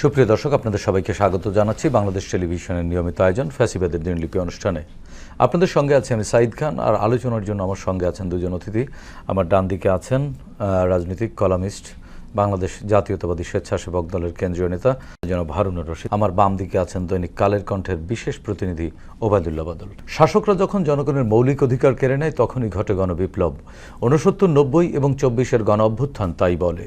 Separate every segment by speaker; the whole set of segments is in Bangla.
Speaker 1: সুপ্রিয় দর্শক, আপনাদের সবাইকে স্বাগত জানাচ্ছি বাংলাদেশ টেলিভিশনের নিয়মিত আয়োজন ফ্যাসিবাদের দিনলিপি অনুষ্ঠানে। আপনাদের সঙ্গে আছি আমি সাইদ খান, আর আলোচনার জন্য আমার সঙ্গে আছেন দুজন অতিথি। আমার ডান দিকে আছেন রাজনৈতিক কলামিস্ট, বাংলাদেশ জাতীয়তাবাদী স্বেচ্ছাসেবক দলের কেন্দ্রীয় নেতা, জনাব হারুনুর রশিদ। আমার বাম দিকে আছেন দৈনিক কালের কণ্ঠের বিশেষ প্রতিনিধি ওবায়দুল্লাহ বাদল। শাসকরা যখন জনগণের মৌলিক অধিকার কেড়ে নেয়, তখনই ঘটে গণবিপ্লব। ঊনসত্তর, নব্বই এবং চব্বিশের গণ অভ্যুত্থান তাই বলে।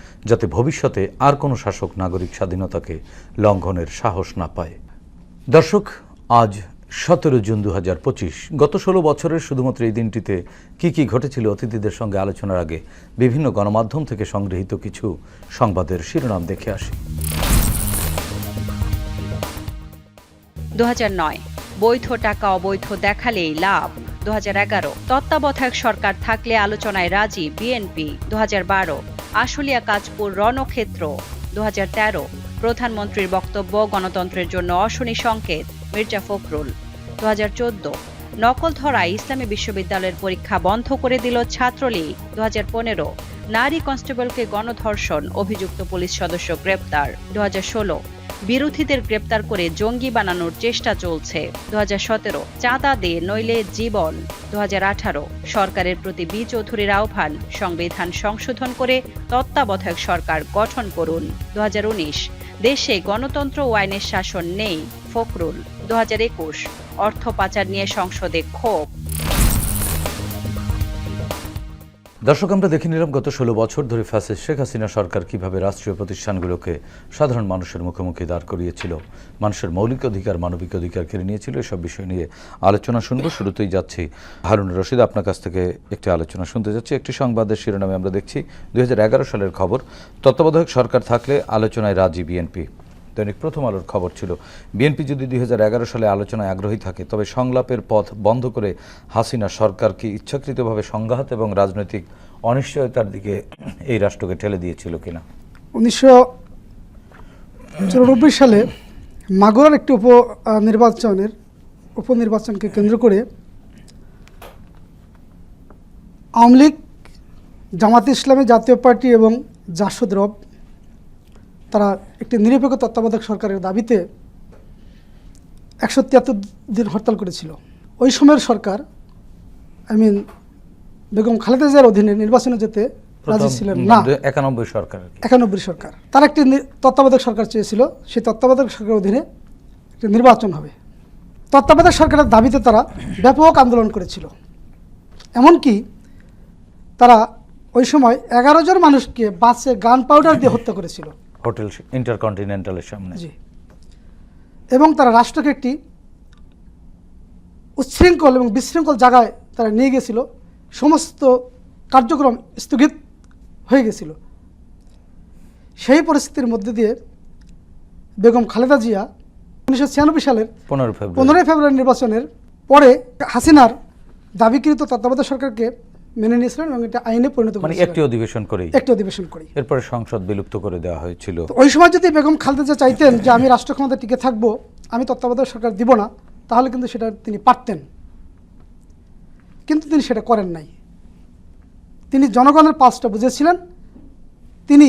Speaker 1: যাতে ভবিষ্যতে আর কোনো শাসক নাগরিক স্বাধীনতাকে লঙ্ঘনের সাহস না পায়। দর্শক, আজ সতেরো জুন দু পঁচিশ, গত ষোলো বছরের শুধুমাত্র এই দিনটিতে কি কি ঘটেছিল অতিথিদের সঙ্গে আলোচনার আগে বিভিন্ন গণমাধ্যম থেকে সংগৃহীত কিছু সংবাদের শিরোনাম দেখে আসি।
Speaker 2: দু বৈধ টাকা অবৈধ দেখালেই লাভ। দু তত্ত্বাবধায়ক সরকার থাকলে আলোচনায় রাজি বিএনপি। দুহাজার বারো, আশুলিয়া কাজপুর রণক্ষেত্র। দুহাজার তেরো, প্রধানমন্ত্রীর বক্তব্য গণতন্ত্রের জন্য অশনি সংকেত, মির্জা ফখরুল। দু হাজার চোদ্দ নকল ধরায় ইসলামী বিশ্ববিদ্যালয়ের পরীক্ষা বন্ধ করে দিল ছাত্রলীগ। দু হাজার পনেরো, নারী কনস্টেবলকে গণধর্ষণ, অভিযুক্ত পুলিশ সদস্য গ্রেপ্তার। দুহাজার ষোলো বিরোধীদের গ্রেপ্তার করে জঙ্গি বানানোর চেষ্টা চলছে। দু সতেরো, চাঁদা দে নইলে জীবন। দু হাজার আঠারো, সরকারের প্রতি বি চৌধুরীর আহ্বান, সংবিধান সংশোধন করে তত্ত্বাবধায়ক সরকার গঠন করুন। দু হাজার উনিশ, দেশে গণতন্ত্র ও আইনের শাসন নেই, ফখরুল। দু হাজার একুশ, অর্থ পাচার নিয়ে সংসদে ক্ষোভ।
Speaker 1: দর্শক, আমরা দেখে নিলাম গত ষোলো বছর ধরে ফ্যাসিস্ট শেখ হাসিনা সরকার কীভাবে রাষ্ট্রীয় প্রতিষ্ঠানগুলোকে সাধারণ মানুষের মুখোমুখি দাঁড় করিয়েছিল, মানুষের মৌলিক অধিকার, মানবিক অধিকার কেড়ে নিয়েছিল, এসব বিষয় নিয়ে আলোচনা শুনব। শুরুতেই যাচ্ছি হারুন রশিদ, আপনার কাছ থেকে একটি আলোচনা শুনতে যাচ্ছি। একটি সংবাদের শিরোনামে আমরা দেখছি, দুই হাজার এগারো সালের খবর, তত্ত্বাবধায়ক সরকার থাকলে আলোচনায় রাজি বিএনপি। দৈনিক প্রথম আলোর খবর ছিল। বিএনপি যদি দুই হাজার এগারো সালে আলোচনায় আগ্রহী থাকে, তবে সংলাপের পথ বন্ধ করে হাসিনা সরকারকে ইচ্ছাকৃতভাবে সংঘাত এবং রাজনৈতিক অনিশ্চয়তার দিকে এই রাষ্ট্রকে ঠেলে দিয়েছিল কিনা?
Speaker 3: উনিশশো চুরানব্বই সালে মাগুরার একটি উপ নির্বাচনের উপনির্বাচনকে কেন্দ্র করে আওয়ামী লীগ, জামাত ইসলামী জাতীয় পার্টি এবং জাসদ রব তারা একটি নিরপেক্ষ তত্ত্বাবধায়ক সরকারের দাবিতে একশো তিয়াত্তর দিন হরতাল করেছিল। ওই সময়ের সরকার আই মিন বেগম খালেদা জিয়ার অধীনে নির্বাচনে যেতে রাজি ছিলেন না।
Speaker 1: একানব্বই সরকার
Speaker 3: একানব্বই সরকার। তারা একটি তত্ত্বাবধায়ক সরকার চেয়েছিল সেই তত্ত্বাবধায়ক সরকারের অধীনে একটি নির্বাচন হবে। তত্ত্বাবধায়ক সরকারের দাবিতে তারা ব্যাপক আন্দোলন করেছিল। এমনকি তারা ওই সময় এগারো জন মানুষকে বাসে গান পাউডার দিয়ে হত্যা করেছিল।
Speaker 1: হোটেল ইন্টারকন্টিনেন্টালের সামনে।
Speaker 3: জি। এবং তারা রাষ্ট্রকে একটি উচ্ছৃঙ্খল এবং বিশৃঙ্খল জায়গায় তারা নিয়ে গেছিল। সমস্ত কার্যক্রম স্থগিত হয়ে গেছিল। সেই পরিস্থিতির মধ্যে দিয়ে বেগম খালেদা জিয়া উনিশশো ছিয়ানব্বই সালের পনেরোই ফেব্রুয়ারি নির্বাচনের পরে হাসিনার দাবিকৃত তত্ত্বাবধায়ক সরকারকে মেনে নিয়েছিলেন এবং এটা আইনে পরিণত
Speaker 1: মানে একটি অধিবেশন করেই।
Speaker 3: একটি অধিবেশন করি
Speaker 1: এরপরে সংসদ বিলুপ্ত করে দেওয়া হয়েছিল।
Speaker 3: ওই সময় যদি বেগম খালেদা চাইতেন যে আমি রাষ্ট্র ক্ষমতা টিকে থাকব আমি তত্ত্বাবধায়ক সরকার দিব না তাহলে কিন্তু সেটা তিনি পারতেন। কিন্তু তিনি সেটা করেন নাই। তিনি জনগণের পালসটা বুঝেছিলেন। তিনি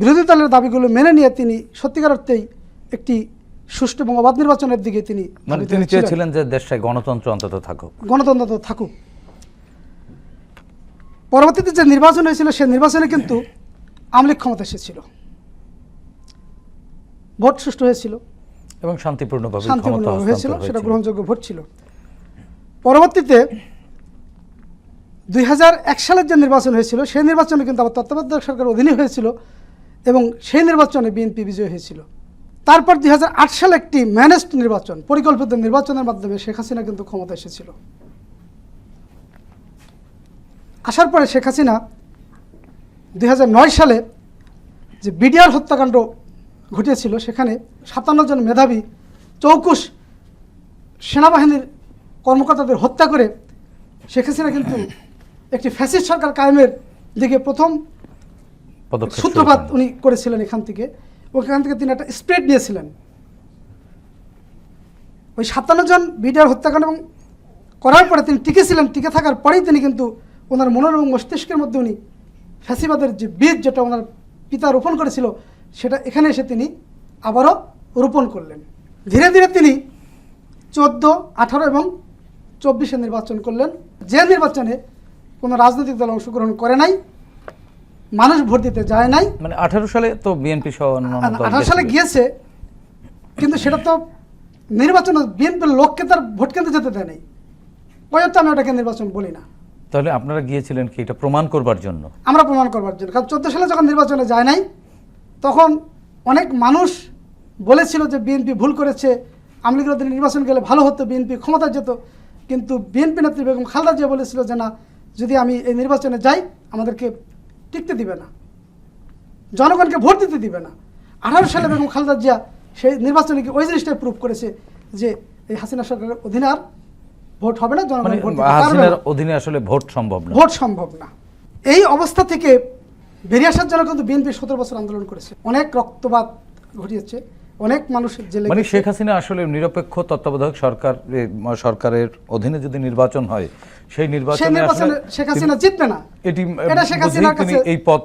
Speaker 3: বিরোধী দলের দাবিগুলো মেনে নিয়ে তিনি সত্যিকার অর্থেই একটি সুষ্ঠু এবং অবাধ নির্বাচনের দিকে তিনি
Speaker 1: মানে তিনি চেয়েছিলেন যে দেশটায় গণতন্ত্র অন্তত থাকুক।
Speaker 3: গণতন্ত্র থাকুক। পরবর্তীতে যে নির্বাচন হয়েছিল সেই নির্বাচনে কিন্তু আওয়ামী লীগ ক্ষমতা এসেছিল ভোট সুষ্ঠু হয়েছিল।
Speaker 1: এবং শান্তিপূর্ণভাবে ক্ষমতা
Speaker 3: শান্তিপূর্ণভাবে হয়েছিল সেটা গ্রহণযোগ্য ভোট ছিল। পরবর্তীতে দুই হাজার এক সালের যে নির্বাচন হয়েছিল সেই নির্বাচনে কিন্তু আবার তত্ত্বাবধায়ক সরকার অধীনে হয়েছিল এবং সেই নির্বাচনে বিএনপি বিজয় হয়েছিল। তারপর দুই হাজার আট সালে একটি ম্যানেজড নির্বাচন পরিকল্পিত নির্বাচনের মাধ্যমে শেখ হাসিনা কিন্তু ক্ষমতা এসেছিল। আসার পরে শেখ হাসিনা দু হাজার নয় সালে যে বিডিআর হত্যাকাণ্ড ঘটিয়েছিল সেখানে সাতান্ন জন মেধাবী চৌকুশ সেনাবাহিনীর কর্মকর্তাদের হত্যা করে শেখ হাসিনা কিন্তু একটি ফ্যাসিস্ট সরকার কায়েমের দিকে প্রথম সূত্রপাত উনি করেছিলেন এখান থেকে। ওখান থেকে তিনি একটা স্প্রেড নিয়েছিলেন। ওই সাতান্ন জন বিডিআর হত্যাকাণ্ড এবং করার পরে তিনি টিকেছিলেন টিকে থাকার পরেই তিনি কিন্তু ওনার মনের এবং মস্তিষ্কের মধ্যে উনি ফ্যাসিবাদের যে বীজ যেটা ওনার পিতা রোপণ করেছিল সেটা এখানে এসে তিনি আবারও রোপণ করলেন। ধীরে ধীরে তিনি চোদ্দ আঠারো এবং চব্বিশে নির্বাচন করলেন। যে নির্বাচনে কোনো রাজনৈতিক দল অংশগ্রহণ করে নাই মানুষ ভোট দিতে যায় নাই।
Speaker 1: মানে আঠারো সালে তো বিএনপি সহ
Speaker 3: আঠারো সালে গিয়েছে কিন্তু সেটা তো নির্বাচন বিএনপির লোককে তার ভোট কেন্দ্রে যেতে দেয় নাই। পর্যন্ত আমি ওটাকে নির্বাচন বলি না।
Speaker 1: তাহলে আপনারা গিয়েছিলেন কি? এটা প্রমাণ করবার জন্য?
Speaker 3: আমরা প্রমাণ করবার জন্য। কারণ চোদ্দ সালে যখন নির্বাচনে যায় নাই, তখন অনেক মানুষ বলেছিল যে বিএনপি ভুল করেছে, আমলিগের অধীনে নির্বাচন গেলে ভালো হতো, বিএনপি ক্ষমতা যেত। কিন্তু বিএনপি নেত্রী বেগম খালদা জিয়া বলেছিল যে না, যদি আমি এই নির্বাচনে যাই, আমাদেরকে টিকতে দিবে না। জনগণকে ভোট দিতে দিবে না। আঠারো সালে বেগম খালদা জিয়া সেই নির্বাচনে কি ওই জিনিসটাই প্রুভ করেছে যে এই হাসিনা সরকারের অধীনে ভোট হবে না জনগণ
Speaker 1: মানে হাসিনার। অধীনে আসলে ভোট সম্ভব না।
Speaker 3: ভোট সম্ভব না। এই অবস্থা থেকে বেরিয়ে আসার জন্য কিন্তু বিএনপি সতেরো বছর আন্দোলন করেছে। অনেক রক্তপাত ঘটিয়েছে অনেক মানুষ জেলে
Speaker 1: মানে শেখ হাসিনা আসলে নিরপেক্ষ তত্ত্বাবধায়ক সরকার সরকারের অধীনে যদি নির্বাচন হয় সেই নির্বাচনে আসলে
Speaker 3: শেখ হাসিনা জিতবে না।
Speaker 1: এটি
Speaker 3: এটা শেখ হাসিনার কাছে
Speaker 1: এই পদ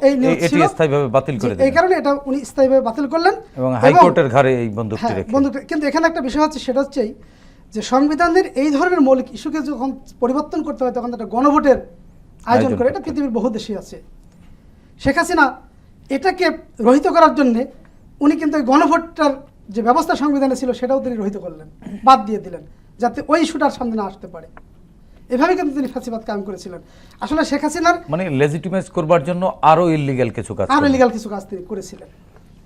Speaker 1: এটি স্থায়ীভাবে বাতিল করে দিলেন
Speaker 3: এই কারণে এটা উনি স্থায়ীভাবে বাতিল করলেন
Speaker 1: এবং হাইকোর্টের ঘাড়ে এই বন্দুকটি
Speaker 3: হ্যাঁ
Speaker 1: রেখে।
Speaker 3: বন্ধু কিন্তু এখানে একটা বিষয় হচ্ছে সেটা হচ্ছে যে সংবিধানের এই ধরনের মৌলিক ইস্যুকে যখন পরিবর্তন করতে হয় তখন একটা গণভোটের আয়োজন করে। এটা পৃথিবীর বহু দেশে আছে। শেখ হাসিনা এটাকে রহিত করার জন্যে উনি কিন্তু ওই গণভোটটার যে ব্যবস্থা সংবিধানে ছিল সেটাও তিনি রহিত করলেন বাদ দিয়ে দিলেন যাতে ওই ইস্যুটার সামনে না আসতে পারে। এভাবে কিন্তু তিনি ফাঁসিবাদ কায়েম করেছিলেন। আসলে শেখ হাসিনার
Speaker 1: মানে লেজিটিমাইজ করবার জন্য আরও ইলিগ্যাল কিছু কাজ
Speaker 3: আরও
Speaker 1: করলেন।
Speaker 3: লিগাল কিছু কাজ তিনি করেছিলেন।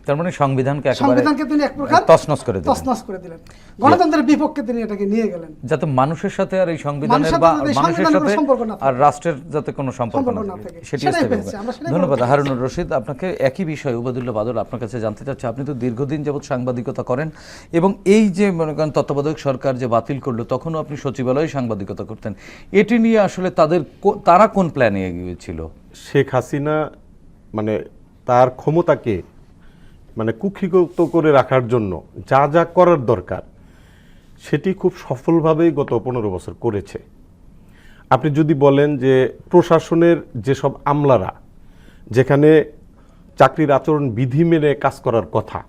Speaker 1: তার মানে সংবিধানকে
Speaker 3: সংবিধানকে তিনি এক প্রকার
Speaker 1: তছনছ করে দিলেন।
Speaker 3: তছনছ করে দিলেন। গণতন্ত্রের বিপক্ষে তিনি এটাকে নিয়ে গেলেন।
Speaker 1: যাতে মানুষের সাথে আর এই সংবিধানের বা মানুষের সাথে
Speaker 3: সম্পর্ক না থাকে।
Speaker 1: আর রাষ্ট্রের যাতে কোনো সম্পর্ক না থাকে।
Speaker 3: সেটাই
Speaker 1: ধন্যবাদ হারুনুর রশিদ। আপনাকে একই বিষয় উবাদুল্লাহ বাদল আপনার কাছে জানতে চাচ্ছি। আপনি তো দীর্ঘদিন যাবৎ সাংবাদিকতা করেন এবং এই যে মনে করেন তত্ত্বাবধায়ক সরকার যে বাতিল করল তখনও আপনি সচিবালয়ে সাংবাদিকতা করতেন। এটি নিয়ে আসলে তাদের তারা কোন প্ল্যানে এগিয়েছিল?
Speaker 4: শেখ হাসিনা মানে তার ক্ষমতাকে মানে কুক্ষিগত করে রাখার জন্য যা যা করার দরকার সেটি খুব সফলভাবেই গত পনেরো বছর করেছে। আপনি যদি বলেন যে প্রশাসনের যেসব আমলারা যেখানে চাকরির আচরণ বিধি মেনে কাজ করার কথা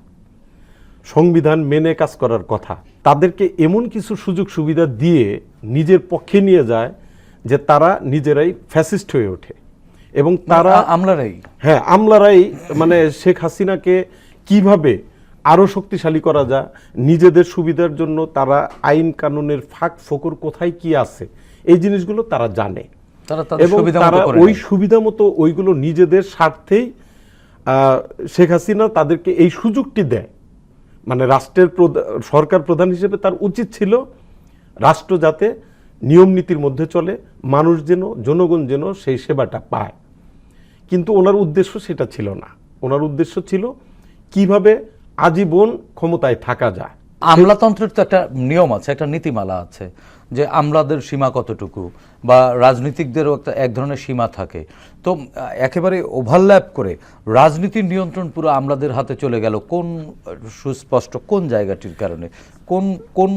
Speaker 4: সংবিধান মেনে কাজ করার কথা তাদেরকে এমন কিছু সুযোগ সুবিধা দিয়ে নিজের পক্ষে নিয়ে যায় যে তারা নিজেরাই ফ্যাসিস্ট হয়ে ওঠে। এবং তারা
Speaker 1: আমলারাই।
Speaker 4: হ্যাঁ আমলারাই মানে শেখ হাসিনাকে কীভাবে আরও শক্তিশালী করা যায়? নিজেদের সুবিধার জন্য তারা আইন কানুনের ফাঁক ফোকর কোথায় কি আছে? এই জিনিসগুলো তারা জানে।
Speaker 1: তারা
Speaker 4: এবং তারা ওই। সুবিধা মতো ওইগুলো নিজেদের স্বার্থেই শেখ হাসিনা তাদেরকে এই সুযোগটি দেয়। মানে রাষ্ট্রের সরকার প্রধান হিসেবে তার উচিত ছিল রাষ্ট্র যাতে নিয়ম নীতির মধ্যে চলে মানুষ যেন জনগণ যেন সেই সেবাটা পায়। কিন্তু ওনার উদ্দেশ্য সেটা ছিল না। ওনার উদ্দেশ্য ছিল কীভাবে আজীবন ক্ষমতায় থাকা যায়?
Speaker 1: আমলাতন্ত্রের তো একটা নিয়ম আছে একটা নীতিমালা আছে যে আমলাদের সীমা কতটুকু বা রাজনীতিকদেরও একটা এক ধরনের সীমা থাকে। তো একেবারে ওভারল্যাপ করে রাজনীতির নিয়ন্ত্রণ পুরো আমলাদের হাতে চলে গেল কোন সুস্পষ্ট কোন জায়গাটির কারণে? কোন কোন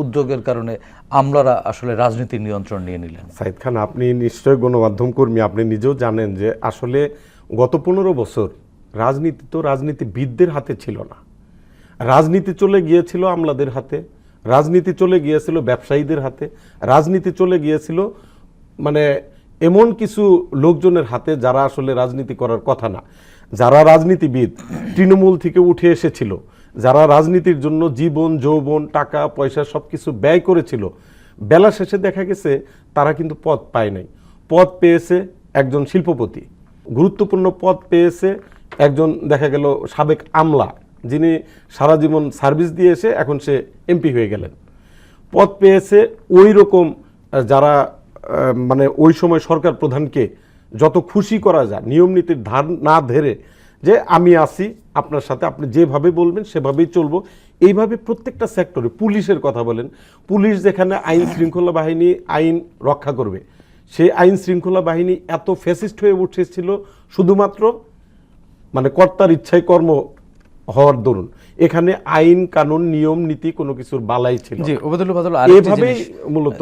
Speaker 1: উদ্যোগের কারণে আমলারা আসলে রাজনীতির নিয়ন্ত্রণ নিয়ে নিলেন?
Speaker 4: সাইদ খান আপনি নিশ্চয়ই গণমাধ্যম কর্মী আপনি নিজেও জানেন যে আসলে গত পনেরো বছর রাজনীতি তো রাজনীতিবিদদের হাতে ছিল না। রাজনীতি চলে গিয়েছিল আমলাদের হাতে, রাজনীতি চলে গিয়েছিল ব্যবসায়ীদের হাতে, রাজনীতি চলে গিয়েছিল মানে এমন কিছু লোকজনের হাতে যারা আসলে রাজনীতি করার কথা না। যারা রাজনীতিবিদ তৃণমূল থেকে উঠে এসেছিল, যারা রাজনীতির জন্য জীবন, যৌবন, টাকা, পয়সা সব কিছু ব্যয় করেছিল, বেলা শেষে দেখা গেছে তারা কিন্তু পদ পায় নাই। পদ পেয়েছে একজন শিল্পপতি। গুরুত্বপূর্ণ পদ পেয়েছে একজন দেখা গেল সাবেক আমলা, যিনি সারা জীবন সার্ভিস দিয়ে এসে এখন সে এমপি হয়ে গেলেন। পদ পেয়েছে ওই রকম যারা মানে ওই সময় সরকার প্রধানকে যত খুশি করা যায়, নিয়ম নীতির ধার না ধরে যে আমি আসি আপনার সাথে আপনি যেভাবে বলবেন সেভাবেই চলবো। এইভাবে প্রত্যেকটা সেক্টরে পুলিশের কথা বলেন, পুলিশ যেখানে আইন শৃঙ্খলা বাহিনী আইন রক্ষা করবে, সেই আইন শৃঙ্খলা বাহিনী এত ফ্যাসিস্ট হয়ে উঠেছিল শুধুমাত্র মানে কর্তার ইচ্ছায় কর্ম হওয়ার দরুন। এখানে আইন কানুন নিয়ম নীতি কোনো কিছুর বালাই ছিল
Speaker 1: জি
Speaker 4: না।
Speaker 1: ওবায়দুল্লাহ বাদল
Speaker 4: এভাবেই মূলত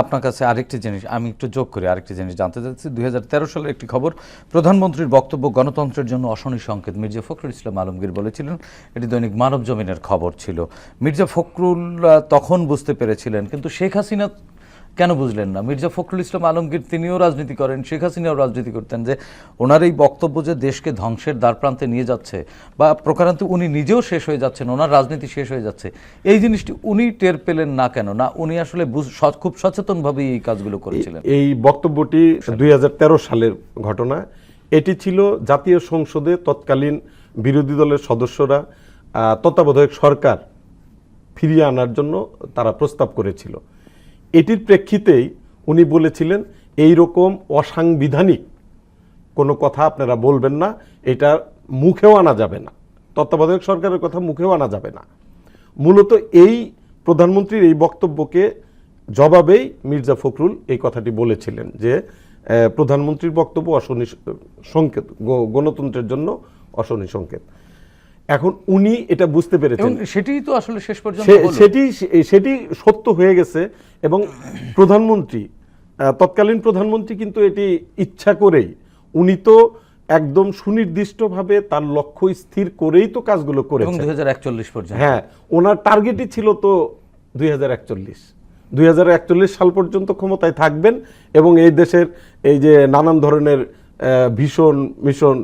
Speaker 1: আপনার কাছে আরেকটি জিনিস আমি একটু যোগ করি আরেকটি জিনিস জানতে চাচ্ছি। দুই হাজার তেরো সালের একটি খবর প্রধানমন্ত্রীর বক্তব্য গণতন্ত্রের জন্য অশনি সংকেত। মির্জা ফখরুল ইসলাম আলমগীর বলেছিলেন এটি দৈনিক মানব জমিনের খবর ছিল। মির্জা ফখরুল তখন বুঝতে পেরেছিলেন কিন্তু শেখ হাসিনা কেন বুঝলেন না? মির্জা ফখরুল ইসলাম আলমগীর তিনিও রাজনীতি করেন, শেখ হাসিনাও রাজনীতি করতেন যে ওনার এই বক্তব্য যে দেশকে ধ্বংসের দ্বারপ্রান্তে নিয়ে যাচ্ছে বা প্রকারান্ত উনি নিজেও শেষ হয়ে যাচ্ছেন ওনার রাজনীতি শেষ হয়ে যাচ্ছে, এই জিনিসটি উনি টের পেলেন না কেন? না, উনি আসলে খুব সচেতনভাবেই এই কাজগুলো করেছিলেন?
Speaker 4: এই বক্তব্যটি দুই হাজার তেরো সালের ঘটনা, এটি ছিল জাতীয় সংসদে তৎকালীন বিরোধী দলের সদস্যরা তত্ত্বাবধায়ক সরকার ফিরিয়ে আনার জন্য তারা প্রস্তাব করেছিল। এটির প্রেক্ষিতেই উনি বলেছিলেন এই রকম অসাংবিধানিক কোনো কথা আপনারা বলবেন না, এটা মুখেও আনা যাবে না। তত্ত্বাবধায়ক সরকারের কথা মুখেও আনা যাবে না। মূলত এই প্রধানমন্ত্রীর এই বক্তব্যকে জবাবেই মির্জা ফখরুল এই কথাটি বলেছিলেন যে প্রধানমন্ত্রীর বক্তব্য অশনি সংকেত গণতন্ত্রের জন্য অশনি সংকেত। এখন উনি এটা বুঝতে পেরেছেন।
Speaker 1: সেটিই তো আসলে শেষ পর্যন্ত।
Speaker 4: সেটি সেটি সত্য হয়ে গেছে এবং প্রধানমন্ত্রী তৎকালীন প্রধানমন্ত্রী কিন্তু এটি ইচ্ছা করেই উনি তো একদম সুনির্দিষ্টভাবে তার লক্ষ্য স্থির করেই তো কাজগুলো করেছেন।
Speaker 1: দুই হাজার একচল্লিশ পর্যন্ত।
Speaker 4: হ্যাঁ ওনার টার্গেটই ছিল তো দুই হাজার একচল্লিশ। দুই হাজার একচল্লিশ সাল পর্যন্ত ক্ষমতায় থাকবেন এবং এই দেশের এই যে নানান ধরনের ভীষণ মিশন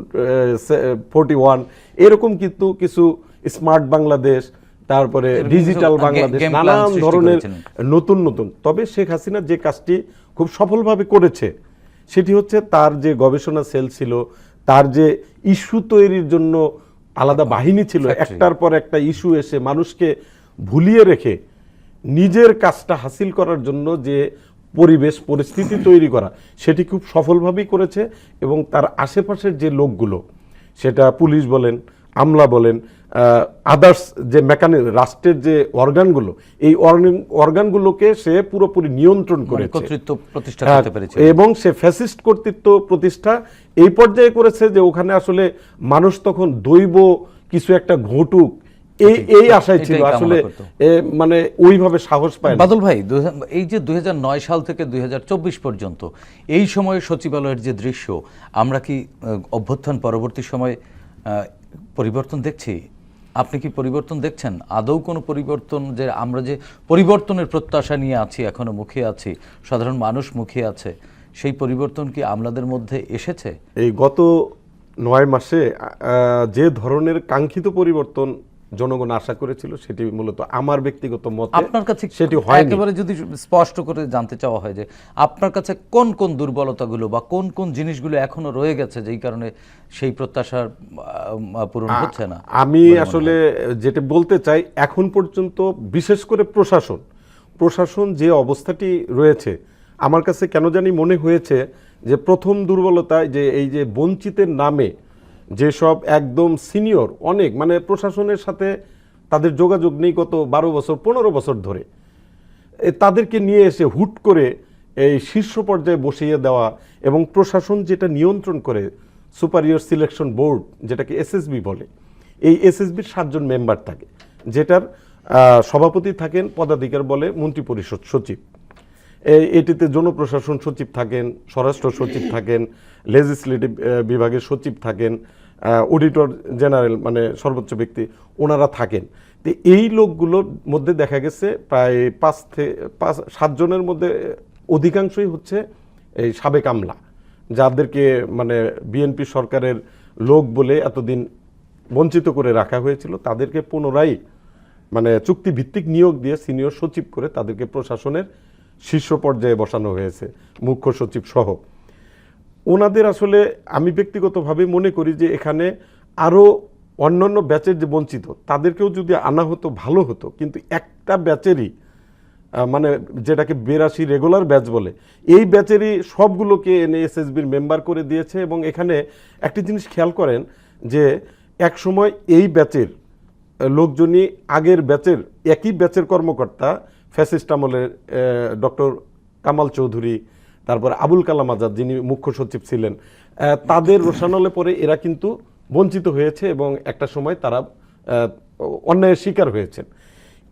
Speaker 4: ফোর্টি ওয়ান এরকম কিন্তু কিছু স্মার্ট বাংলাদেশ তারপরে ডিজিটাল বাংলাদেশ নানান ধরনের নতুন নতুন। তবে শেখ হাসিনা যে কাজটি খুব সফলভাবে করেছে সেটি হচ্ছে তার যে গবেষণা সেল ছিল তার যে ইস্যু তৈরির জন্য আলাদা বাহিনী ছিল একটার পর একটা ইস্যু এসে মানুষকে ভুলিয়ে রেখে নিজের কাজটা হাসিল করার জন্য যে পরিবেশ পরিস্থিতি তৈরি করা। সেটি খুব সফলভাবেই করেছে এবং তার আশেপাশের যে লোকগুলো সেটা পুলিশ বলেন আমলা বলেন আদার্স যে মেকানিজম রাষ্ট্রের যে অর্গানগুলো এই অর্গানগুলোকে সে পুরোপুরি নিয়ন্ত্রণ
Speaker 1: মানে
Speaker 4: করেছে।
Speaker 1: কর্তৃত্ব প্রতিষ্ঠা
Speaker 4: হ্যাঁ,
Speaker 1: করতে পেরেছে।
Speaker 4: এবং সে ফ্যাসিস্ট কর্তৃত্ব প্রতিষ্ঠা এই পর্যায়ে করেছে যে ওখানে আসলে মানুষ তখন দৈব কিছু একটা ঘটুক এই এই আশায় ছিল আসলে মানে ওইভাবে সাহস পায়
Speaker 1: বাদল ভাই এই যে দুই সাল থেকে দুই হাজার চব্বিশ পর্যন্ত এই সময়ে সচিবালয়ের যে দৃশ্য আমরা কি অভ্যুত্থান পরবর্তী সময়ে পরিবর্তন দেখছি? আপনি কি পরিবর্তন দেখছেন? আদৌ কোনো পরিবর্তন যে আমরা যে পরিবর্তনের প্রত্যাশা নিয়ে আছি এখনও মুখে আছি সাধারণ মানুষ মুখে আছে সেই পরিবর্তন কি আমলাদের মধ্যে এসেছে?
Speaker 4: এই গত নয় মাসে যে ধরনের কাঙ্ক্ষিত পরিবর্তন জনগণ আশা করেছিল সেটি মূলত আমার ব্যক্তিগত মত
Speaker 1: আপনার কাছে
Speaker 4: সেটি হয়
Speaker 1: একেবারে যদি স্পষ্ট করে জানতে চাওয়া হয় যে আপনার কাছে কোন কোন দুর্বলতাগুলো বা কোন কোন জিনিসগুলো এখনও রয়ে গেছে যেই কারণে সেই প্রত্যাশার পূরণ হচ্ছে না?
Speaker 4: আমি আসলে যেটা বলতে চাই এখন পর্যন্ত বিশেষ করে প্রশাসন প্রশাসন যে অবস্থাটি রয়েছে আমার কাছে কেন জানি মনে হয়েছে যে প্রথম দুর্বলতা যে এই যে বঞ্চিতের নামে যেসব একদম সিনিয়র, অনেক মানে প্রশাসনের সাথে তাদের যোগাযোগ নেই গত বারো বছর, পনেরো বছর ধরে। তাদেরকে নিয়ে এসে হুট করে এই শীর্ষ পর্যায়ে বসিয়ে দেওয়া এবং প্রশাসন যেটা নিয়ন্ত্রণ করে, সুপারিয়র সিলেকশন বোর্ড যেটাকে এসএসবি বলে, এই এসএসবির সাতজন মেম্বার থাকে, যেটার সভাপতি থাকেন, পদাধিকার বলে মন্ত্রিপরিষদ সচিব। এই এটিতে জনপ্রশাসন সচিব থাকেন, স্বরাষ্ট্র সচিব থাকেন লেজিসলেটিভ বিভাগের সচিব থাকেন অডিটর জেনারেল মানে সর্বোচ্চ ব্যক্তি, ওনারা থাকেন। তো এই লোকগুলোর মধ্যে দেখা গেছে প্রায় পাঁচ থেকে পাঁচ সাতজনের মধ্যে অধিকাংশই হচ্ছে এই সাবেক আমলা, যাদেরকে মানে বিএনপি সরকারের লোক বলে এতদিন বঞ্চিত করে রাখা হয়েছিল, তাদেরকে পুনরায় মানে চুক্তি ভিত্তিক নিয়োগ দিয়ে সিনিয়র সচিব করে তাদেরকে প্রশাসনের শীর্ষ পর্যায়ে বসানো হয়েছে, মুখ্য সচিব সহ। ওনাদের আসলে আমি ব্যক্তিগতভাবে মনে করি যে এখানে আরও অন্যান্য ব্যাচের যে বঞ্চিত, তাদেরকেও যদি আনা হতো, ভালো হতো। কিন্তু একটা ব্যাচেরই মানে যেটাকে বেরাশি রেগুলার ব্যাচ বলে, এই ব্যাচেরই সবগুলোকে এনে এসএসবির মেম্বার করে দিয়েছে এবং এখানে একটি জিনিস খেয়াল করেন যে এক সময় এই ব্যাচের লোকজনই আগের ব্যাচের, একই ব্যাচের কর্মকর্তা ফ্যাসিস্ট আমলের ডক্টর কামাল চৌধুরী তারপর আবুল কালাম আজাদ যিনি মুখ্য সচিব ছিলেন তাদের রোশানলে পরে এরা কিন্তু বঞ্চিত হয়েছে এবং একটা সময় তারা অন্যায়ের শিকার হয়েছেন।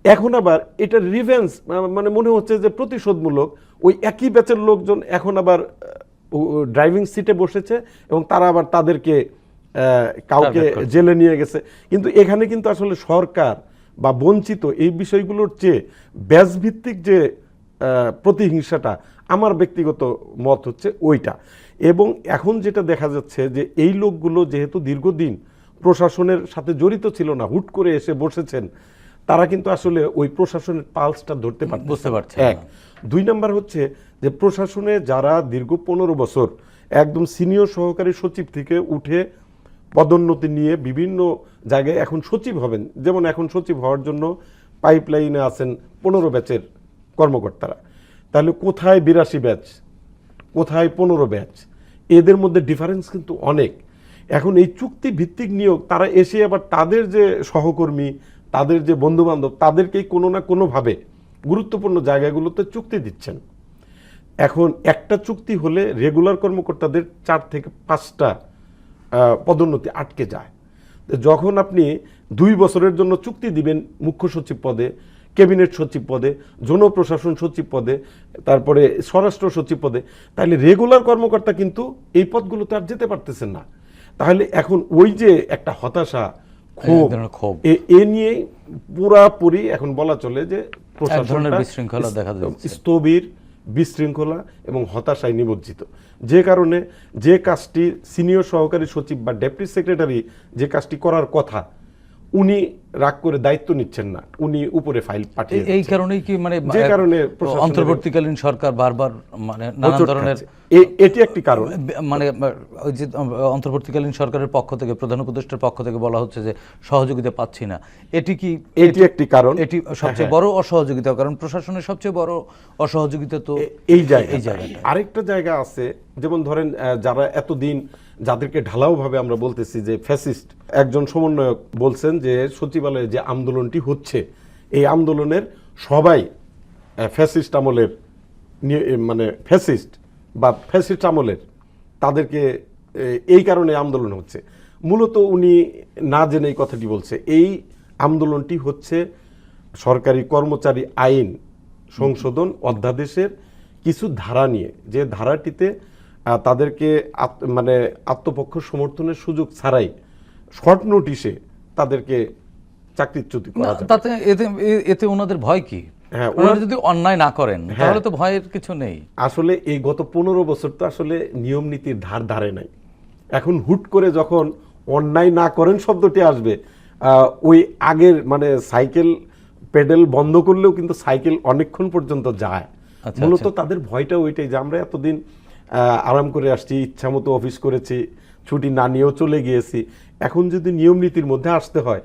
Speaker 4: এখন আবার এটা রিভেন্স মানে মনে হচ্ছে যে প্রতিশোধমূলক ওই একই ব্যাচের লোকজন এখন আবার ড্রাইভিং সিটে বসেছে এবং তারা আবার তাদেরকে কাউকে জেলে নিয়ে গেছে। কিন্তু এখানে কিন্তু আসলে সরকার বা বঞ্চিত এই বিষয়গুলোর চেয়ে ব্যাস ভিত্তিক যে প্রতিহিংসাটা আমার ব্যক্তিগত মত হচ্ছে ওইটা। এবং এখন যেটা দেখা যাচ্ছে যে এই লোকগুলো যেহেতু দীর্ঘদিন প্রশাসনের সাথে জড়িত ছিল না হুট করে এসে বসেছেন তারা কিন্তু আসলে ওই প্রশাসনের পালসটা ধরতে পারছে
Speaker 1: বুঝতে পারছে
Speaker 4: এক। দুই নাম্বার হচ্ছে যে প্রশাসনে যারা দীর্ঘ পনেরো বছর একদম সিনিয়র সহকারী সচিব থেকে উঠে পদোন্নতি নিয়ে বিভিন্ন জায়গায় এখন সচিব হবেন যেমন এখন সচিব হওয়ার জন্য পাইপলাইনে আছেন পনেরো ব্যাচের কর্মকর্তারা। তাহলে কোথায় বিরাশি ব্যাচ? কোথায় পনেরো ব্যাচ? এদের মধ্যে ডিফারেন্স কিন্তু অনেক। এখন এই চুক্তি ভিত্তিক নিয়োগ, তারা এসে আবার তাদের যে সহকর্মী, তাদের যে বন্ধু বান্ধব তাদেরকেই কোনো না কোনোভাবে গুরুত্বপূর্ণ জায়গাগুলোতে চুক্তি দিচ্ছেন। এখন একটা চুক্তি হলে রেগুলার কর্মকর্তাদের চার থেকে পাঁচটা পদোন্নতি আটকে যায়। যখন আপনি দুই বছরের জন্য চুক্তি দিবেন মুখ্য সচিব পদে ক্যাবিনেট সচিব পদে জনপ্রশাসন সচিব পদে তারপরে স্বরাষ্ট্র সচিব পদে তাহলে রেগুলার কর্মকর্তা কিন্তু এই পদগুলোতে আর যেতে পারতেছেন না তাহলে এখন ওই যে একটা হতাশা ক্ষোভ। এ- নিয়ে পুরাপুরি এখন বলা চলে যে প্রশাসনটা
Speaker 1: বিশৃঙ্খলা দেখা যাচ্ছে।
Speaker 4: স্থবির বিশৃঙ্খলা এবং হতাশায় নিমজ্জিত যে কারণে যে কাজটি সিনিয়র সহকারী সচিব বা ডেপুটি সেক্রেটারি যে কাজটি করার কথা উনি রাগ করে দায়িত্ব নিচ্ছেন না উনি উপরে ফাইল পাঠিয়ে
Speaker 1: এই কারণেই কি মানে
Speaker 4: যে কারণে
Speaker 1: অন্তর্বর্তীকালীন সরকার বারবার মানে
Speaker 4: হোঁচট
Speaker 1: ধরনের
Speaker 4: এটি একটি কারণ।
Speaker 1: মানে ওই যে অন্তর্বর্তীকালীন সরকারের পক্ষ থেকে প্রধান উপদেষ্টার পক্ষ থেকে বলা হচ্ছে যে সহযোগিতা পাচ্ছি না। এটি কি
Speaker 4: এটি একটি কারণ।
Speaker 1: এটি সবচেয়ে বড় অসহযোগিতা কারণ প্রশাসনের সবচেয়ে বড় অসহযোগিতা তো
Speaker 4: এই জায়গা
Speaker 1: এই জায়গাটা।
Speaker 4: আরেকটা জায়গা আছে যেমন ধরেন যারা এতদিন যাদেরকে ঢালাও ভাবে আমরা বলতেছি যে ফ্যাসিস্ট একজন সমন্বয়ক বলছেন যে সচিবালয়ে যে আন্দোলনটি হচ্ছে, এই আন্দোলনের সবাই ফ্যাসিস্ট আমলের মানে ফ্যাসিস্ট বা ফ্যাসিস্ট আমলের তাদেরকে এই কারণে আন্দোলন হচ্ছে। মূলত উনি না জেনে এই কথাটি বলছে, এই আন্দোলনটি হচ্ছে সরকারি কর্মচারী আইন সংশোধন অধ্যাদেশের কিছু ধারা নিয়ে, যে ধারাটিতে তাদেরকে মানে আত্মপক্ষ সমর্থনের সুযোগ ছাড়াই শর্ট নোটিশে তাদেরকে চাকরিচ্যুতি করা
Speaker 1: তাতে এতে এতে ওনাদের ভয় কি?
Speaker 4: হ্যাঁ,
Speaker 1: ওনারা যদি অন্যায় না করেন
Speaker 4: হ্যাঁ।
Speaker 1: তাহলে তো ভয়ের কিছু নেই।
Speaker 4: আসলে এই গত পনেরো বছর তো আসলে নিয়ম নীতির ধার ধারে নাই। এখন হুট করে যখন অন্যায় না করেন শব্দটি আসবে। আহ, ওই আগের মানে সাইকেল পেডেল বন্ধ করলেও কিন্তু সাইকেল অনেকক্ষণ পর্যন্ত যায়।
Speaker 1: আচ্ছা,
Speaker 4: মূলত
Speaker 1: আচ্ছা।
Speaker 4: তাদের ভয়টা ওইটাই যে আমরা এতদিন আরাম করে আসছি ইচ্ছা মতো অফিস করেছি ছুটি না নিয়েও চলে গিয়েছি এখন যদি নিয়ম নীতির মধ্যে আসতে হয়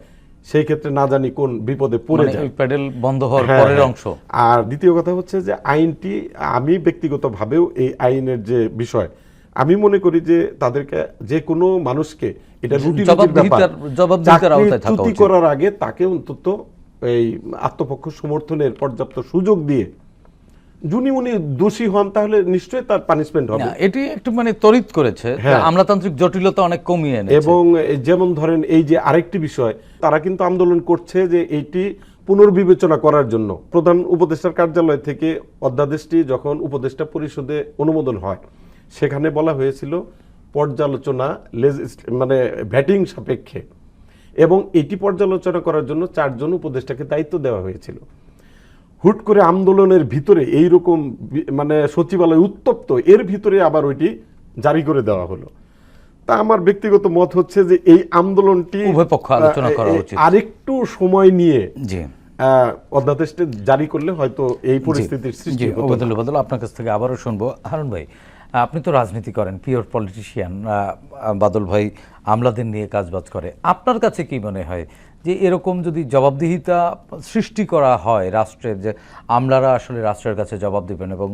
Speaker 4: সেই ক্ষেত্রে না জানি কোন বিপদে পড়ে
Speaker 1: মানে
Speaker 4: যায়
Speaker 1: প্যাডেল বন্ধ হওয়ার
Speaker 4: হ্যাঁ,
Speaker 1: পরের
Speaker 4: হ্যাঁ।
Speaker 1: অংশ
Speaker 4: আর দ্বিতীয় কথা হচ্ছে যে আইনটি আমি ব্যক্তিগতভাবেও এই আইনের যে বিষয় আমি মনে করি যে তাদেরকে যে কোনো মানুষকে এটা রুটি
Speaker 1: জবাবদিহিতার- জবাবদিহিতার আওতায় থাকা উচিত।
Speaker 4: করার আগে তাকে অন্তত এই আত্মপক্ষ সমর্থনের পর্যাপ্ত সুযোগ দিয়ে যদি উনি দোষী হন তাহলে নিশ্চয়ই তার পানিশমেন্ট হবে।
Speaker 1: এটি একটু মানে তড়িৎ করেছে।
Speaker 4: হ্যাঁ।
Speaker 1: আমলাতান্ত্রিক জটিলতা অনেক কমিয়ে এনেছে।
Speaker 4: এবং যেমন ধরেন এই যে আরেকটি বিষয় তারা কিন্তু আন্দোলন করছে যে এইটি পুনর্বিবেচনা করার জন্য। প্রধান উপদেষ্টার কার্যালয় থেকে অধ্যাদেশটি যখন উপদেষ্টা পরিষদে অনুমোদন হয় সেখানে বলা হয়েছিল পর্যালোচনা মানে ভ্যাটিং সাপেক্ষে। এবং এটি পর্যালোচনা করার জন্য চারজন উপদেষ্টাকে দায়িত্ব দেওয়া হয়েছিল। হুট করে আন্দোলনের ভিতরে এই রকম মানে সচিবালয় উত্তপ্ত এর ভিতরে আবার ওইটি জারি করে দেওয়া হলো। তা আমার ব্যক্তিগত মত হচ্ছে যে এই আন্দোলনটি
Speaker 1: উভয় পক্ষ আলোচনা করা উচিত।
Speaker 4: আরেকটু সময় নিয়ে
Speaker 1: জি।
Speaker 4: অধ্যাদেশটি জারি করলে হয়তো এই পরিস্থিতির সৃষ্টি হতো।
Speaker 1: ওবায়দুল আপনার কাছ থেকে আবারও শুনব। হারুন ভাই আপনি তো রাজনীতি করেন পিওর পলিটিশিয়ান বাদল ভাই আমলাদের নিয়ে কাজবাজ করে। আপনার কাছে কি মনে হয় যে এরকম যদি জবাবদিহিতা সৃষ্টি করা হয় রাষ্ট্রের যে আমলারা আসলে রাষ্ট্রের কাছে জবাব দিবেন এবং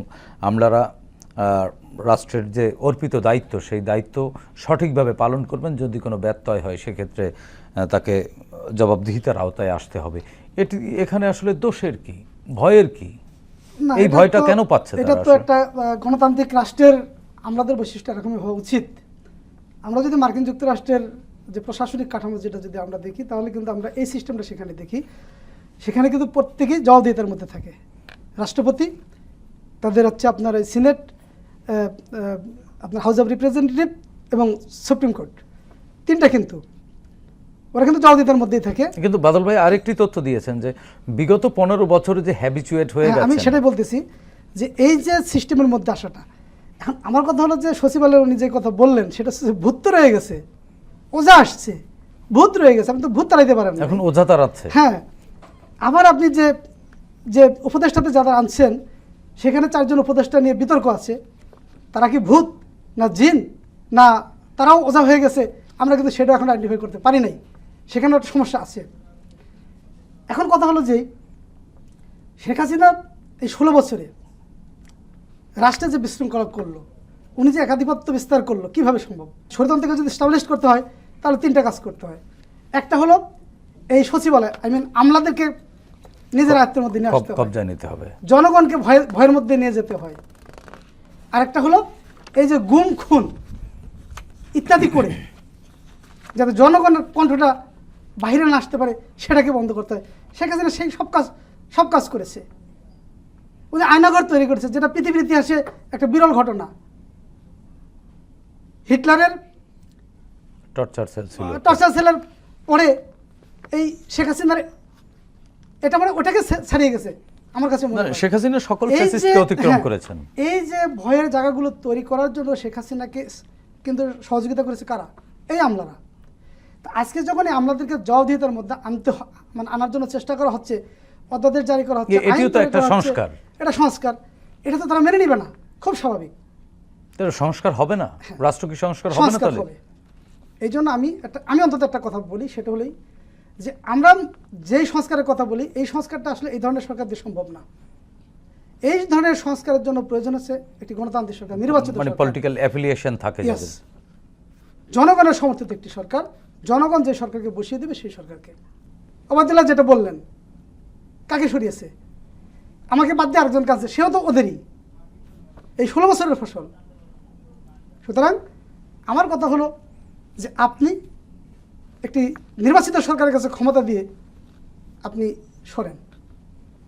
Speaker 1: আমলারা রাষ্ট্রের যে অর্পিত দায়িত্ব সেই দায়িত্ব সঠিকভাবে পালন করবেন। যদি কোনো ব্যত্যয় হয় সেক্ষেত্রে তাকে জবাবদিহিতার আওতায় আসতে হবে। এটি এখানে আসলে দোষের কি? ভয়ের কি? এই ভয়টা কেন পাচ্ছে
Speaker 3: এটা তো একটা গণতান্ত্রিক রাষ্ট্রের আমাদের বৈশিষ্ট্য এরকমই হওয়া উচিত। আমরা যদি মার্কিন যুক্তরাষ্ট্রের যে প্রশাসনিক কাঠামো যেটা যদি আমরা দেখি তাহলে কিন্তু আমরা এই সিস্টেমটা সেখানে দেখি। সেখানে কিন্তু প্রত্যেকেই জবাবদিহিতার মধ্যে থাকে। রাষ্ট্রপতি তাদের হচ্ছে আপনার এই সিনেট আপনার হাউস অফ রিপ্রেজেন্টেটিভ এবং সুপ্রিম কোর্ট। তিনটা কিন্তু। ওরা কিন্তু জবাবদিহিতার মধ্যেই থাকে।
Speaker 1: কিন্তু বাদল ভাই আরেকটি তথ্য দিয়েছেন যে বিগত পনেরো বছরে যে হ্যাবিচুয়েট হয়ে
Speaker 3: হ্যাঁ, আমি সেটাই বলতেছি যে এই যে সিস্টেমের মধ্যে আসাটা এখন আমার কথা হলো যে সচিবালয় উনি যে কথা বললেন সেটা ভূত রয়ে গেছে। ওজা আসছে। ভূত রয়ে গেছে আপনি তো ভূত তাড়াইতে পারেন না
Speaker 1: এখন ওঝা তাড়াচ্ছে।
Speaker 3: হ্যাঁ আবার আপনি যে যে উপদেষ্টাতে যারা আনছেন সেখানে চারজন উপদেষ্টা নিয়ে বিতর্ক আছে। তারা কি ভূত না জিন? না তারাও ওজা হয়ে গেছে। আমরা কিন্তু সেটা এখন আইডেন্টিফাই করতে পারি নাই। সেখানে একটা সমস্যা আছে। এখন কথা হলো যে শেখ হাসিনা এই ষোলো বছরে রাষ্ট্রে যে বিশৃঙ্খলা করল উনি যে একাধিপত্য বিস্তার করল কীভাবে সম্ভব? স্বরতন্ত্রকে যদি স্টাবলিশ করতে হয় তাহলে তিনটা কাজ করতে হয়। একটা হলো এই সচিবালয় আই মিন আমলাদেরকে নিজের আয়ত্তের মধ্যে নিয়ে আসতে
Speaker 1: কবজায় নিতে হবে।
Speaker 3: জনগণকে ভয় ভয়ের মধ্যে নিয়ে যেতে হয়। আরেকটা হলো এই যে গুম খুন ইত্যাদি করে যাতে জনগণের কণ্ঠটা বাইরে না আসতে পারে সেটাকে বন্ধ করতে হয়। শেখ হাসিনা সেই সব কাজ সব কাজ করেছে। ওই যে আয়নাঘর তৈরি করেছে যেটা পৃথিবীর ইতিহাসে একটা বিরল ঘটনা। হিটলারের
Speaker 1: টর্চার সেল ছিল।
Speaker 3: টর্চার সেলের পরে এই শেখ হাসিনার এটা মানে ওটাকে ছাড়িয়ে গেছে আমার কাছে মনে হয়।
Speaker 1: শেখ হাসিনা সকল
Speaker 3: এই যে-
Speaker 1: ফ্যাসিস্টকে অতিক্রম
Speaker 3: হ্যাঁ,
Speaker 1: করেছেন।
Speaker 3: এই যে ভয়ের জায়গাগুলো তৈরি করার জন্য শেখ হাসিনাকে কিন্তু সহযোগিতা করেছে কারা? এই আমলারা। আজকে যখন এই আমলাদেরকে জবাবদিহিতার মধ্যে আনতে মানে আনার জন্য চেষ্টা করা হচ্ছে অধ্যাদেশ জারি করা হচ্ছে
Speaker 1: এটিও তো একটা সংস্কার।
Speaker 3: এটা সংস্কার। এটা তো তারা মেনে নিবে না খুব স্বাভাবিক।
Speaker 1: তাহলে সংস্কার হবে না? রাষ্ট্র কি সংস্কার হবে না তাহলে?
Speaker 3: এই জন্য আমি একটা আমি অন্তত একটা কথা বলি সেটা হলেই যে আমরা যেই সংস্কারের কথা বলি এই সংস্কারটা আসলে এই ধরনের সরকার দিয়ে সম্ভব না। এই ধরনের সংস্কারের জন্য প্রয়োজন হচ্ছে একটি গণতান্ত্রিক সরকার নির্বাচিত
Speaker 1: মানে পলিটিক্যাল অ্যাফিলিয়েশন থাকে
Speaker 3: জনগণের সমর্থিত একটি সরকার জনগণ যে সরকারকে বসিয়ে দেবে সেই সরকারকে। ওবায়দুল্লাহ যেটা বললেন কাকে সরিয়েছে? আমাকে বাদ দিয়ে আরেকজন কাছে সেও তো ওদেরই। এই ষোলো বছরের ফসল। সুতরাং আমার কথা হলো যে আপনি একটি নির্বাচিত সরকারের কাছে ক্ষমতা দিয়ে আপনি সরেন।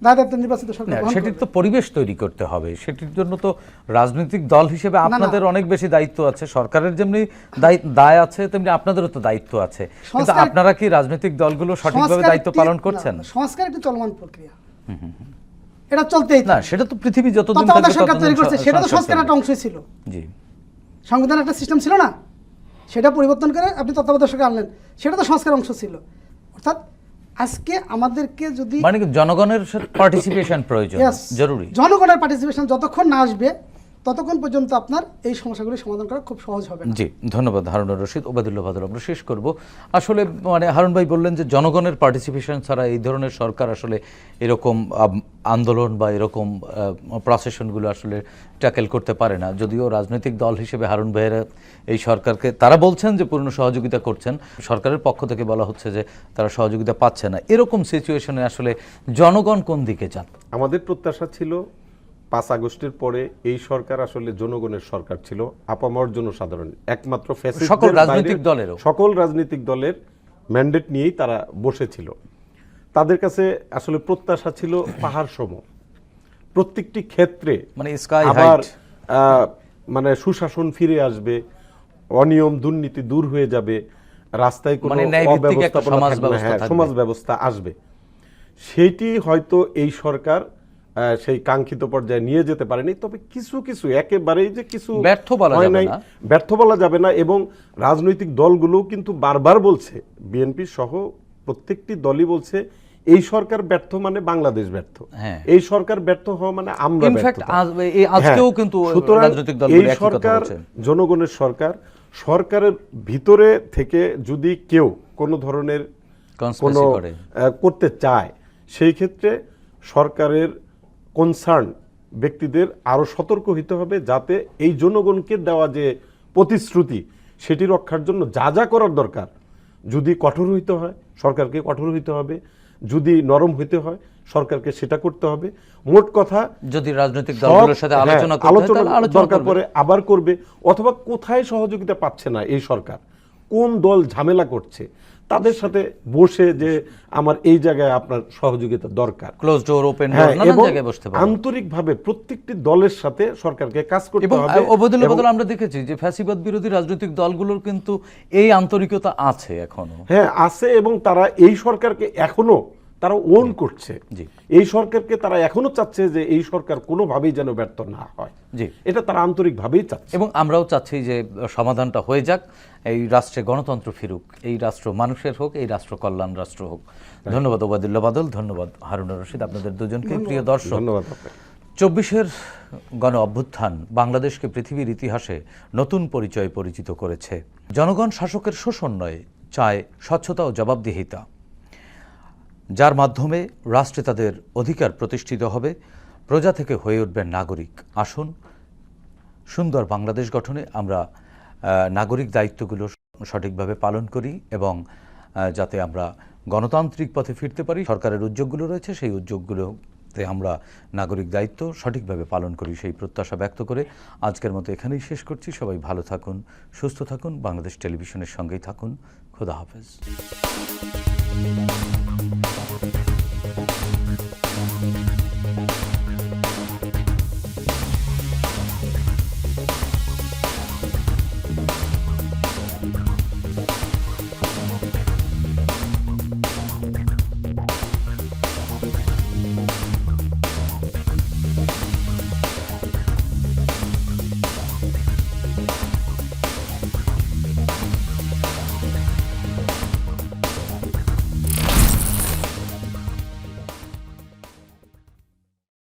Speaker 3: দায় নির্বাচিত সরকার
Speaker 1: সেটির তো পরিবেশ তৈরি করতে হবে। সেটির জন্য তো রাজনৈতিক দল হিসেবে আপনাদের অনেক বেশি দায়িত্ব আছে। সরকারের যেমনি দায় আছে তেমনি আপনাদেরও তো দায়িত্ব আছে। কিন্তু আপনারা কি রাজনৈতিক দলগুলো সঠিকভাবে দায়িত্ব পালন করছেন?
Speaker 3: সংস্কার একটি চলমান প্রক্রিয়া। এটা চলতেই
Speaker 1: না সেটা তো পৃথিবী যতদিন
Speaker 3: সরকার তৈরি করছে সেটা তো
Speaker 1: সংস্কার
Speaker 3: সংস্কারের একটা অংশ ছিল।
Speaker 1: জি।
Speaker 3: সংবিধান একটা সিস্টেম ছিল না? সেটা পরিবর্তন করে আপনি তত্ত্বাবধায়ক আনলেন। সেটা তো সংস্কার অংশ ছিল। অর্থাৎ আজকে আমাদেরকে যদি
Speaker 1: মানে জনগণের পার্টিসিপেশন প্রয়োজন? জরুরি।
Speaker 3: জনগণের পার্টিসিপেশন যতক্ষণ না আসবে ততক্ষণ পর্যন্ত আপনার এই সমস্যাগুলি সমাধান করা খুব সহজ হবে
Speaker 1: জি ধন্যবাদ হারুনুর রশিদ। ওবায়দুল্লাহ বাদল আমরা শেষ করব। আসলে মানে হারুন ভাই বললেন যে জনগণের পার্টিসিপেশন ছাড়া এই ধরনের সরকার আসলে এরকম আন্দোলন বা এরকম প্রসেশনগুলো আসলে ট্যাকেল করতে পারে না। যদিও রাজনৈতিক দল হিসেবে হারুন ভাইয়েরা এই সরকারকে তারা বলছেন যে পূর্ণ সহযোগিতা করছেন। সরকারের পক্ষ থেকে বলা হচ্ছে যে তারা সহযোগিতা পাচ্ছে না। এরকম সিচুয়েশনে আসলে জনগণ কোন দিকে যান?
Speaker 4: আমাদের প্রত্যাশা ছিল পাঁচ আগস্টের পরে এই সরকার আসলে জনগণের সরকার ছিল আপামর জনসাধারণ একমাত্র
Speaker 1: সকল রাজনৈতিক দলেরও।
Speaker 4: সকল রাজনৈতিক দলের ম্যান্ডেট নিয়েই তারা বসেছিল তাদের কাছে আসলে প্রত্যাশা ছিল পাহাড় সম প্রত্যেকটি ক্ষেত্রে
Speaker 1: মানে
Speaker 4: আবার মানে সুশাসন ফিরে আসবে অনিয়ম দুর্নীতি দূর হয়ে যাবে রাস্তায় কোনো
Speaker 1: মানে সমাজ ব্যবস্থা
Speaker 4: হ্যাঁ। সমাজ ব্যবস্থা আসবে সেইটি হয়তো এই সরকার সেই কাঙ্ক্ষিত পর্যায়ে নিয়ে যেতে পারেনি। তবে কিছু কিছু একেবারেই যে কিছু
Speaker 1: ব্যর্থ বলা
Speaker 4: হয়
Speaker 1: যাবে
Speaker 4: নাই,
Speaker 1: না।
Speaker 4: ব্যর্থ বলা যাবে না এবং রাজনৈতিক দলগুলো কিন্তু বারবার বলছে বিএনপি সহ প্রত্যেকটি দলই বলছে এই সরকার ব্যর্থ মানে বাংলাদেশ ব্যর্থ।
Speaker 1: হ্যাঁ।
Speaker 4: এই সরকার ব্যর্থ হওয়া মানে আমরা
Speaker 1: ইনফ্যাক্ট এই আজকেও
Speaker 4: হ্যাঁ,
Speaker 1: কিন্তু রাজনৈতিক দলগুলো
Speaker 4: এই সরকার জনগণের সরকার সরকারের ভিতরে থেকে যদি কেউ কোনো ধরনের কোনো করতে চায় সেই ক্ষেত্রে সরকারের কনসার্ন ব্যক্তিদের আরও সতর্ক হইতে হবে যাতে এই জনগণকে দেওয়া যে প্রতিশ্রুতি সেটি রক্ষার জন্য যা যা করার দরকার যদি কঠোর হইতে হয় সরকারকে কঠোর হইতে হবে যদি নরম হইতে হয় সরকারকে সেটা করতে হবে। মোট কথা
Speaker 1: যদি রাজনৈতিক দলগুলোর সাথে
Speaker 4: হ্যাঁ,
Speaker 1: আলোচনা
Speaker 4: আলোচনা
Speaker 1: আলোচনা
Speaker 4: দরকার পরে আবার করবে অথবা কোথায় সহযোগিতা পাচ্ছে না এই সরকার? কোন দল ঝামেলা করছে? তাদের সাথে বসে যে আমার এই জায়গায় আপনার সহযোগিতা দরকার।
Speaker 1: ক্লোজ ডোর ওপেন
Speaker 4: হ্যাঁ
Speaker 1: নানান জায়গায় বসতে পারে
Speaker 4: আন্তরিকভাবে প্রত্যেকটি দলের সাথে সরকারকে কাজ করতে
Speaker 1: এবং
Speaker 4: হবে।
Speaker 1: অবদলে
Speaker 4: এবং-
Speaker 1: বদল আমরা দেখেছি যে ফ্যাসিবাদ বিরোধী রাজনৈতিক দলগুলোর কিন্তু এই আন্তরিকতা আছে এখনও।
Speaker 4: হ্যাঁ আছে এবং তারা এই সরকারকে এখনও তারা ওন করছে।
Speaker 1: জি।
Speaker 4: এই সরকারকে তারা এখনও চাচ্ছে যে এই সরকার কোনোভাবেই যেন ব্যর্থ না হয়।
Speaker 1: জি।
Speaker 4: এটা তারা আন্তরিকভাবেই চাচ্ছে।
Speaker 1: এবং আমরাও চাচ্ছি যে সমাধানটা হয়ে যাক। এই রাষ্ট্রে গণতন্ত্র ফিরুক এই রাষ্ট্র মানুষের হোক এই রাষ্ট্র কল্যাণ রাষ্ট্র হোক। ধন্যবাদ ওবায়দুল্লাহ বাদল ধন্যবাদ হারুনুর রশিদ আপনাদের দুজনকে প্রিয় দর্শক।
Speaker 4: ধন্যবাদ
Speaker 1: চব্বিশের গণ অভ্যুত্থান বাংলাদেশকে পৃথিবীর ইতিহাসে নতুন পরিচয় পরিচিত করেছে। জনগণ শাসকের শোষণ নয় চায় স্বচ্ছতা ও জবাবদিহিতা। যার মাধ্যমে রাষ্ট্রে তাদের অধিকার প্রতিষ্ঠিত হবে প্রজা থেকে হয়ে উঠবেন নাগরিক। আসুন সুন্দর বাংলাদেশ গঠনে আমরা নাগরিক দায়িত্বগুলো সঠিকভাবে পালন করি এবং যাতে আমরা গণতান্ত্রিক পথে ফিরতে পারি, সরকারের উদ্যোগগুলো রয়েছে, সেই উদ্যোগগুলোতে আমরা নাগরিক দায়িত্ব সঠিকভাবে পালন করি, সেই প্রত্যাশা ব্যক্ত করে আজকের মতো এখানেই শেষ করছি। সবাই ভালো থাকুন, সুস্থ থাকুন, বাংলাদেশ টেলিভিশনের সঙ্গেই থাকুন। খোদা হাফেজ।